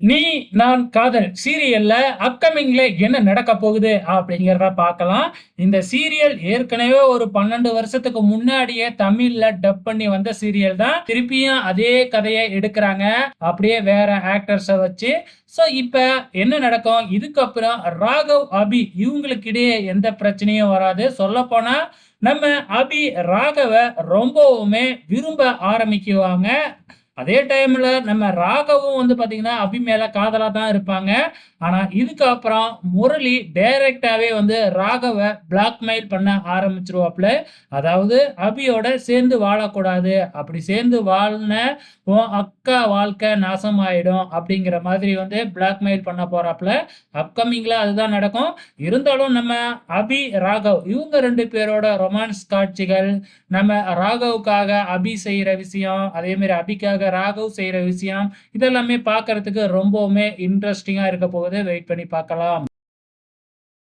நீ நான் காதல் சீரியல்ல அப்கமிங்ல என்ன நடக்க போகுது அப்படிங்கிறத பார்க்கலாம். இந்த சீரியல் ஏற்கனவே ஒரு 12 வருஷத்துக்கு முன்னாடியே தமிழ்ல டப் பண்ணி வந்த சீரியல் தான். திருப்பியும் அதே கதையை எடுக்கிறாங்க அப்படியே வேற ஆக்டர்ஸை வச்சு. ஸோ இப்போ என்ன நடக்கும்? இதுக்கப்புறம் ராகவ், அபி இவங்களுக்கு இடையே எந்த பிரச்சனையும் வராது. சொல்லப்போனா நம்ம அபி ராகவ ரொம்பவுமே விரும்ப ஆரம்பிக்குவாங்க. அதே டைம்ல நம்ம ராகவும் வந்து பார்த்தீங்கன்னா, அபி மேல காதலா தான் இருப்பாங்க. ஆனா இதுக்கப்புறம் முரளி டைரக்டாவே வந்து ராகவ பிளாக்மெயில் பண்ண ஆரம்பிச்சிருவாப்ல அதாவது அபியோட சேர்ந்து வாழக்கூடாது. அப்படி சேர்ந்து வாழ்ன உன் அக்கா வாழ்க்கை நாசமாயிடும். அப்படிங்கிற மாதிரி வந்து பிளாக்மெயில் பண்ண போறாப்ல. அப்கமிங்ல அதுதான் நடக்கும். இருந்தாலும் நம்ம அபி, ராகவ் இவங்க ரெண்டு பேரோட ரொமான்ஸ் காட்சிகள், நம்ம ராகவுக்காக அபி செய்யற விஷயம், அதே மாதிரி அபிக்காக ராகவ் செய்யற விஷயம், இதெல்லாமே பார்க்கறதுக்கு ரொம்பவுமே இன்ட்ரஸ்டிங்கா இருக்க போகுது. வெயிட் பண்ணி பார்க்கலாம்.